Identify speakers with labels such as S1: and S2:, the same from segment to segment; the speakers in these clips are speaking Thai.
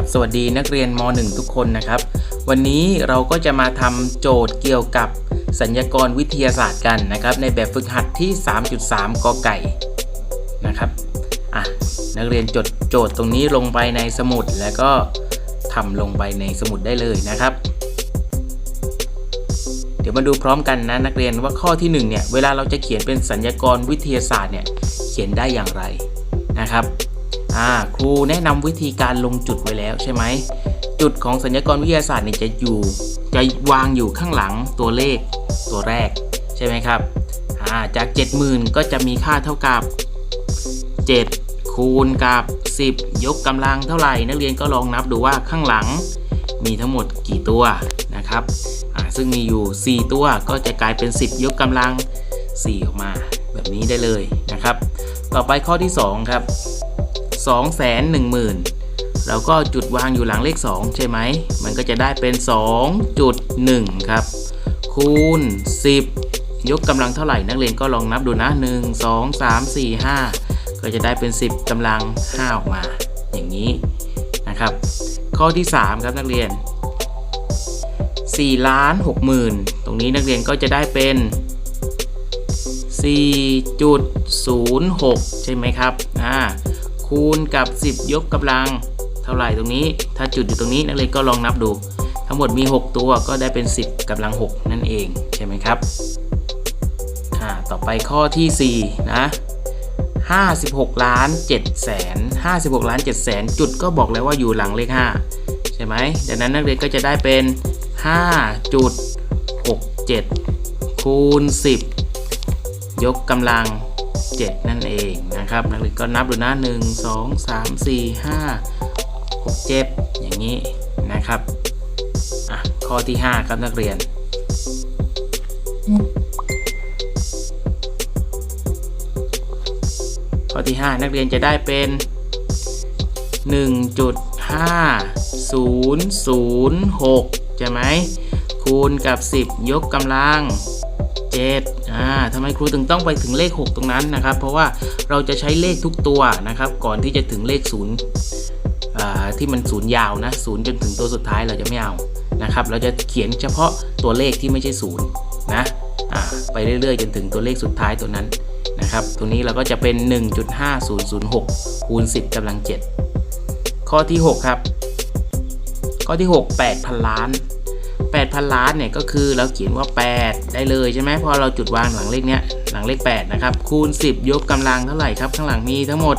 S1: ครับสวัสดีนักเรียนม .1 ทุกคนนะครับ วันนี้เราก็จะมาทำโจทย์เกี่ยวกับสัญญากรวิทยาศาสตร์กันนะครับ ในแบบฝึกหัดที่ 3.3กอไก่นะครับอะนักเรียนจดโจทย์ตรงนี้ลงไปในสมุดแล้วก็ทำลงไปในสมุดได้เลยนะครับ เดี๋ยวมาดูพร้อมกันนะนักเรียนว่าข้อที่1เนี่ยเวลาเราจะเขียนเป็นสัญญากรวิทยาศาสตร์เนี่ยเขียนได้อย่างไรนะครับ อ่าครูแนะนำวิธีการลงจุดไว้แล้วใช่ไหม จุดของสัญญากรวิทยาศาสตร์เนี่ยจะอยู่จะวางอยู่ข้างหลังตัวเลขตัวแรกใช่ไหมครับอ่าจาก 70,000 ก็จะมีค่าเท่ากับ 7 คูณกับ 10 ยกกำลังเท่าไหร่ นักเรียนก็ลองนับดูว่าข้างหลังมีทั้งหมดกี่ตัวนะครับอ่าซึ่งมีอยู่ 4 ตัวก็จะกลายเป็น 10 ยกกำลัง 4 ออกมา แบบนี้ได้เลยนะครับ ต่อไปข้อที่ 2 ครับ 2 1 0 0 0 0เราก็จุดวางอยู่หลังเลข 2 ใช่ไหม มันก็จะได้เป็น 2.1 ครับ คูณ 10 ยกกำลังเท่าไหร่นักเรียนก็ลองนับดูนะ 1 2 3 4 5 ก็จะได้เป็น 10กำลัง 5 ออกมา อย่างนี้นะครับ ข้อที่ 3 ครับนักเรียน4ล้าน6หมื่นตรงนี้นักเรียนก็จะได้เป็น 4.06 ใช่ไหมครับ อ่า คูณกับ 10 ยกกำลัง เท่าไหร่ตรงนี้ ถ้าจุดอยู่ตรงนี้นักเรียนก็ลองนับดู ทั้งหมดมี 6 ตัวก็ได้เป็น 10กำลัง 6 นั่นเองใช่ไหมครับอ่าต่อไปข้อที่ 4 นะ56ล้าน7แสน56ล้าน7แสนจุดก็บอกแล้วว่าอยู่หลังเลข 5 ใช่ไหมดังนั้นนักเรียนก็จะได้เป็น 5.67 คูณ 10 ยกกำลัง 7 นั่นเองนะครับ นักเรียนก็นับดูนะ1 2 3 4 5 6 7 อย่างนี้นะครับอะข้อที่ 5 ครับนักเรียน ข้อที่ 5 นักเรียนจะได้เป็น 1.5006 ใช่ไหมคูณกับ 10 ยกกำลัง 7 อ่าทำไมครูถึงต้องไปถึงเลข 6 ตรงนั้นนะครับ เพราะว่าเราจะใช้เลขทุกตัวนะครับ ก่อนที่จะถึงเลข0อ่าที่มันศูนย์ยาวนะศูนย์จนถึงตัวสุดท้ายเราจะไม่เอานะครับ เราจะเขียนเฉพาะตัวเลขที่ไม่ใช่ศูนย์นะไปเรื่อยๆ จนถึงตัวเลขสุดท้ายตัวนั้นนะครับตรงนี้เราก็จะเป็น 1.5006คูณ10กำลัง 7 ข้อที่ 6 ครับ ข้อที่ 6 8,000 ล้าน 8,000 ล้านเนี่ยก็คือเราเขียนว่า 8 ได้เลยใช่ไหมพอเราจุดวางหลังเลขเนี้ยหลังเลข8นะครับคูณ 10 ยกกำลังเท่าไหร่ครับ ข้างหลังมีทั้งหมด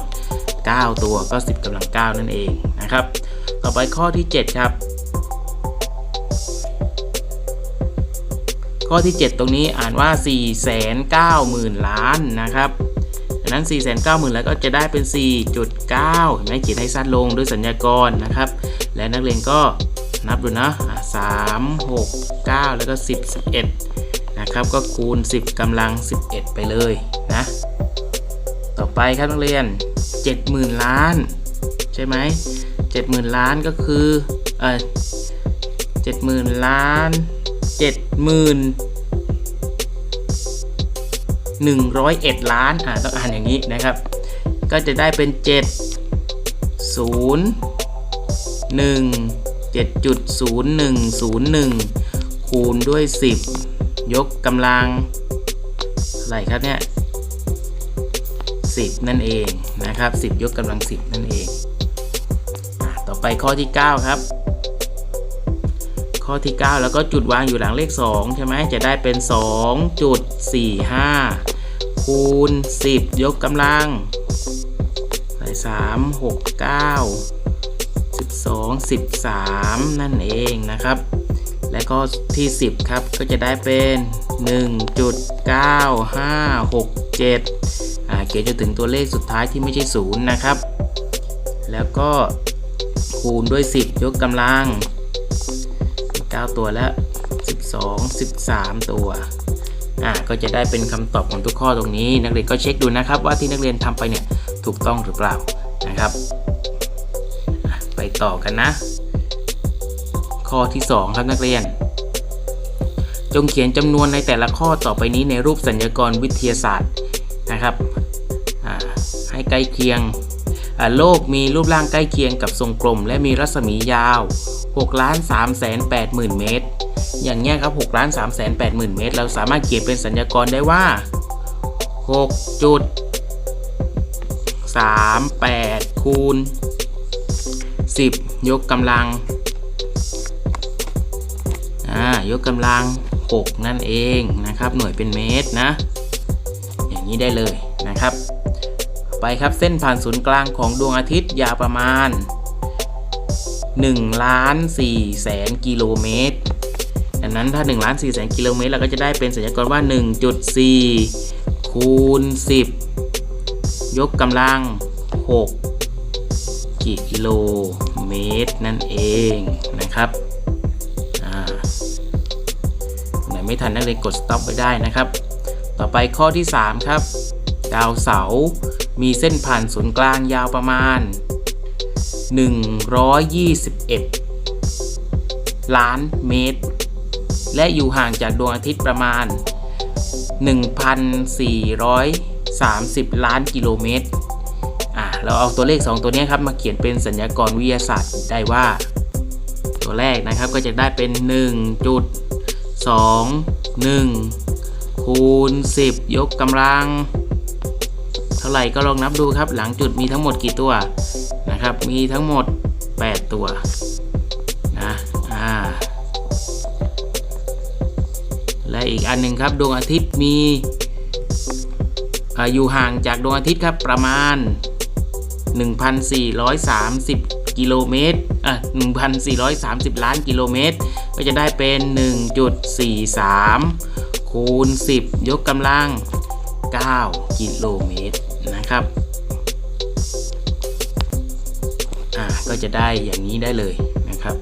S1: 9 ตัวก็ 10กำลัง 9 นั่นเองนะครับ ต่อไปข้อที่ 7 ครับ ข้อที่ 7 ตรงนี้อ่านว่า 490,000 ล้านนะครับดังนั้น 490,000 แล้วก็จะได้เป็น 4.9 เห็นไหมเขียนให้สั้นลงด้วยสัญญากรนะครับ และนักเรียนก็ นับดูนะอะ3 6 9แล้วก็10 11นะครับ ก็คูณ 10กำลัง 11 ไปเลยนะ ต่อไปครับนักเรียน 70,000 ล้าน ใช่ไหม70,000ล้านก็คือเออ70,000ล้าน70,000 101ล้านอ่าต้องอ่านอย่างนี้นะครับ ก็จะได้เป็น7 0 1 7.0101 คูณด้วย 10 ยกกำลังอะไรครับเนี่ย 10 นั่นเองนะครับ 10 ยกกำลัง 10 นั่นเอง ต่อไปข้อที่ 9 ครับ ข้อที่ 9 แล้วก็จุดวางอยู่หลังเลข 2 ใช่ไหมจะได้เป็น 2.45 คูณ 10 ยกกำลังใส่3 6 9 13 นั่นเองนะครับ และก็ที่ 10 ครับก็จะได้เป็น 1.9567อ่าเขียนจนถึงตัวเลขสุดท้ายที่ไม่ใช่0นะครับ แล้วก็คูณด้วย 10 ยกกำลัง 9 ตัวแล้ว 12 13 ตัวอ่าก็จะได้เป็นคำตอบของทุกข้อตรงนี้ นักเรียนก็เช็คดูนะครับ ว่าที่นักเรียนทำไปเนี่ยถูกต้องหรือเปล่านะครับ ต่อกันนะ ข้อที่ 2 ครับนักเรียน จงเขียนจำนวนในแต่ละข้อต่อไปนี้ในรูปสัญญากรวิทยาศาสตร์นะครับให้ใกล้เคียงโลกมีรูปร่างใกล้เคียงกับทรงกลม และมีรัศมียาว6ล้าน3แสน8หมื่นเมตร อย่างเงี้ยครับ6ล้าน3แสน8หมื่นเมตร เราสามารถเขียนเป็นสัญญากรได้ว่า6จุด3 8คูณ 10 ยกกำลังอ่ายกกำลัง 6 นั่นเองนะครับ หน่วยเป็นเมตรนะ อย่างนี้ได้เลยนะครับ ไปครับเส้นผ่านศูนย์กลางของดวงอาทิตย์ยาวประมาณ1ล้าน4แสนกิโลเมตรดังนั้นถ้า1ล้าน4แสนกิโลเมตรเราก็จะได้เป็นสัญญากรว่า 1.4 คูณ 10 ยกกำลัง 6 กิโลเมตรนั่นเองนะครับไหนไม่ทันนักเรียนกด stop ไปได้นะครับ ต่อไปข้อที่ 3 ครับ ดาวเสาร์มีเส้นผ่านศูนย์กลางยาวประมาณ 121 ล้านเมตร และอยู่ห่างจากดวงอาทิตย์ประมาณ 1,430 ล้านกิโลเมตร เราเอาตัวเลข 2 ตัวนี้ครับมาเขียนเป็นสัญญากรวิทยาศาสตร์ได้ว่า ตัวแรกนะครับก็จะได้เป็น1.21 คูณ 10 ยกกำลัง เท่าไหร่ก็ลองนับดูครับ หลังจุดมีทั้งหมดกี่ตัวนะครับ มีทั้งหมด 8 ตัวนะอ่าและอีกอันหนึ่งครับดวงอาทิตย์มีออยู่ห่างจากดวงอาทิตย์ครับประมาณ 1,430 กิโลเมตรอะ1,430 ล้านกิโลเมตร ก็จะได้เป็น 1.43 คูณ 10 ยกกำลัง 9 กิโลเมตรนะครับอ่าก็จะได้อย่างนี้ได้เลยนะครับ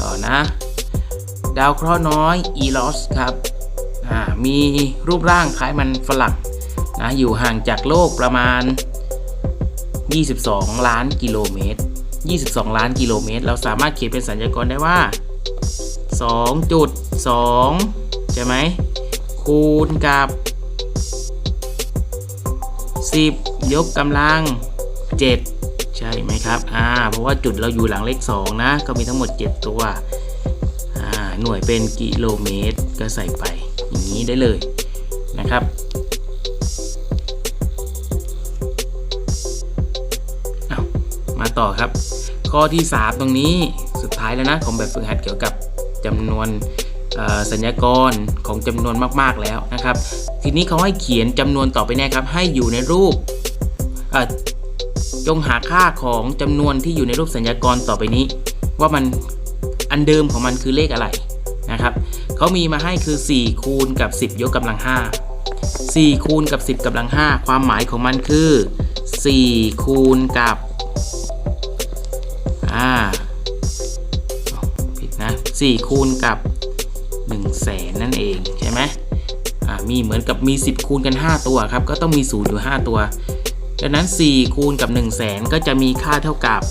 S1: ต่อนะ ดาวเคราะห์น้อยอีลอสครับ มีรูปร่างคล้ายมันฝรั่งนะอยู่ห่างจากโลกประมาณ 22 ล้านกิโลเมตร 22 ล้านกิโลเมตร เราสามารถเขียนเป็นสัญญากรได้ว่า 2.2 ใช่ไหม คูณกับ 10 ยกกำลัง 7 ใช่ไหมครับ อ่า เพราะว่าจุดเราอยู่หลังเลข 2 นะ ก็มีทั้งหมด 7 ตัว อ่า หน่วยเป็นกิโลเมตรก็ใส่ไป อย่างนี้ได้เลยนะครับเอามาต่อครับ ข้อที่ 3 ตรงนี้สุดท้ายแล้วนะของแบบฝึกหัดเกี่ยวกับจำนวนสัญญากรของจำนวนมากๆแล้วนะครับ ทีนี้เขาให้เขียนจำนวนต่อไปเนะครับ ให้อยู่ในรูปจงหาค่าของจำนวนที่อยู่ในรูปสัญญากรต่อไปนี้ ว่ามันอันเดิมของมันคือเลขอะไรนะครับ เขามีมาให้คือ 4 คูณกับ 10 ยกกำลัง 5 4 คูณกับ 10กำลัง 5 ความหมายของมันคือ 4 คูณกับ อ่า ผิดนะ 4 คูณกับ1แสนนั่นเองใช่ไหมอ่า มีเหมือนกับมี 10 คูณกัน 5 ตัวครับ ก็ต้องมี 0 อยู่ 5 ตัว ดังนั้น 4 คูณกับ1แสนก็จะมีค่าเท่ากับ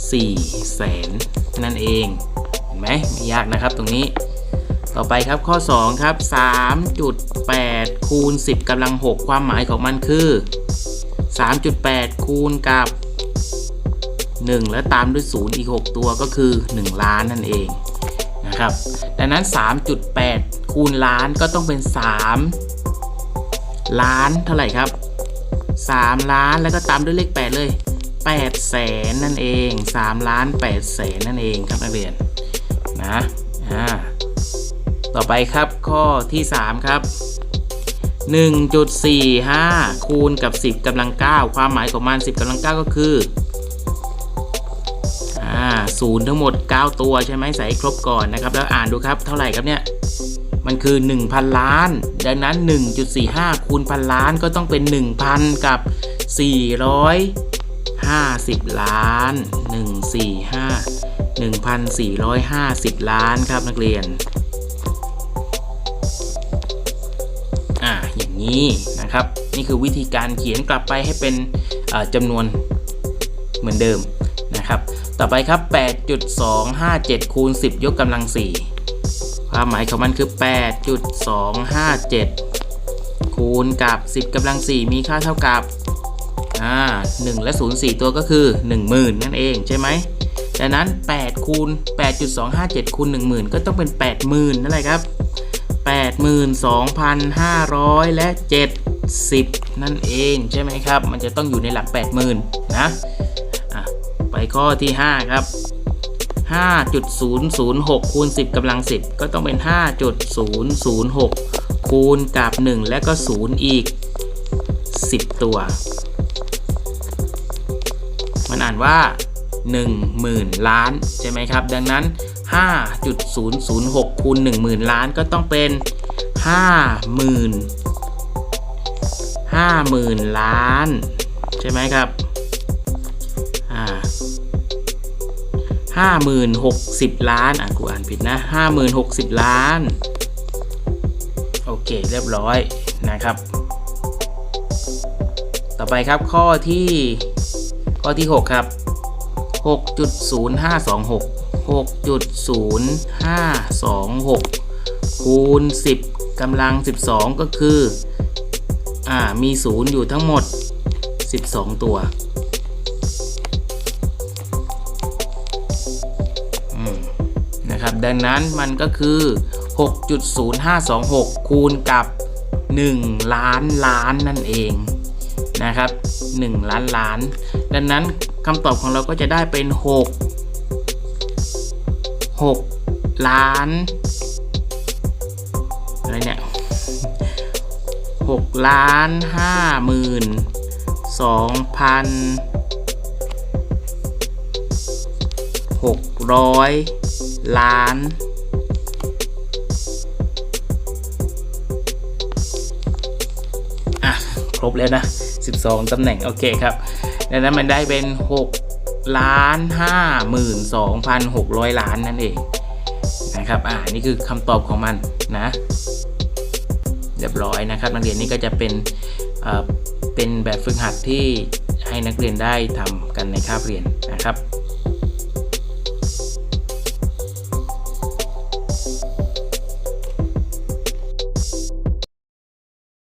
S1: 4แสนนั่นเอง ไหมไม่ยากนะครับตรงนี้ ต่อไปครับข้อ 2 ครับ 3.8 คูณ 10กำลัง 6 ความหมายของมันคือ 3.8 คูณกับ 1 แล้วตามด้วย 0 อีก 6 ตัวก็คือ 1 ล้านนั่นเองนะครับ ดังนั้น 3.8 คูณล้านก็ต้องเป็น 3 ล้านเท่าไหร่ครับ 3 ล้านแล้วก็ตามด้วยเลข 8 เลย8แสนนั่นเอง 3 ล้าน8แสนนั่นเองครับนักเรียน นะอ่าต่อไปครับข้อที่ 3 ครับ 1.45 คูณกับ 10กำลัง 9 ความหมายของมัน 10กำลัง 9 ก็คือศูนย์ทั้งหมด 9 ตัวใช่ไหมใส่ครบก่อนนะครับ แล้วอ่านดูครับเท่าไหร่ครับเนี่ย มันคือ 1,000 ล้าน ดังนั้น 1.45 คูณพันล้านก็ต้องเป็น 1,000 กับ 450 ล้าน 145 1,450 ล้านครับนักเรียน อ่าอย่างนี้นะครับ นี่คือวิธีการเขียนกลับไปให้เป็นจำนวนเหมือนเดิมนะครับ ต่อไปครับ 8.257 คูณ 10 ยกกำลัง 4 ความหมายของมันคือ 8.257 คูณกับ 10กำลัง 4 มีค่าเท่ากับอ่า1และ 0 4 ตัวก็คือ 10,000 นั่นเองใช่ไหม ดังนั้น8คูณ8.257คูณ10,000 ก็ต้องเป็น 80,000นั่นแหละครับ 82,500 และ 70 นั่นเองใช่ไหมครับ มันจะต้องอยู่ในหลัก 80,000 นะะไปข้อที่ 5 ครับ 5.006คูณ10กำลัง 10 ก็ต้องเป็น 5.006 คูณกับ 1 และก็ 0 อีก 10 ตัว มันอ่านว่า 10,000 ล้านใช่ไหมครับ ดังนั้น 5.006คูณ10,000 ล้านก็ต้องเป็น 50,000 50,000 ล้าน ใช่ไหมครับห้าหมื่นหกสิบล้าน อะ กูอ่านผิดนะห้าหมื่นหกสิบล้าน โอเค เรียบร้อยนะครับ ต่อไปครับข้อที่ข้อที่ 6 ครับ 6.0526 6.0526 คูณ 10กำลัง 12 ก็คือ อ่า มี 0 อยู่ทั้งหมด 12 ตัวนะครับ ดังนั้นมันก็คือ 6.0526 คูณกับ 1 ล้านล้านนั่นเองนะครับ 1 ล้านล้าน ดังนั้น คำตอบของเราก็จะได้เป็น 6 6 ล้านอะไรเนี่ย6ล้าน5หมื่น2พัน600ล้านอะครบแล้วนะ 12 ตำแหน่ง โอเคครับ ดังนั้นมันได้เป็น6ล้าน5หมื่น2,600 ล้านนั่นเองนะครับอ่านี่คือคำตอบของมันนะเรียบร้อยนะครับ นักเรียนนี่ก็จะเป็นเเป็นแบบฝึกหัดที่ให้นักเรียนได้ทำกันในคาบเรียนนะครับ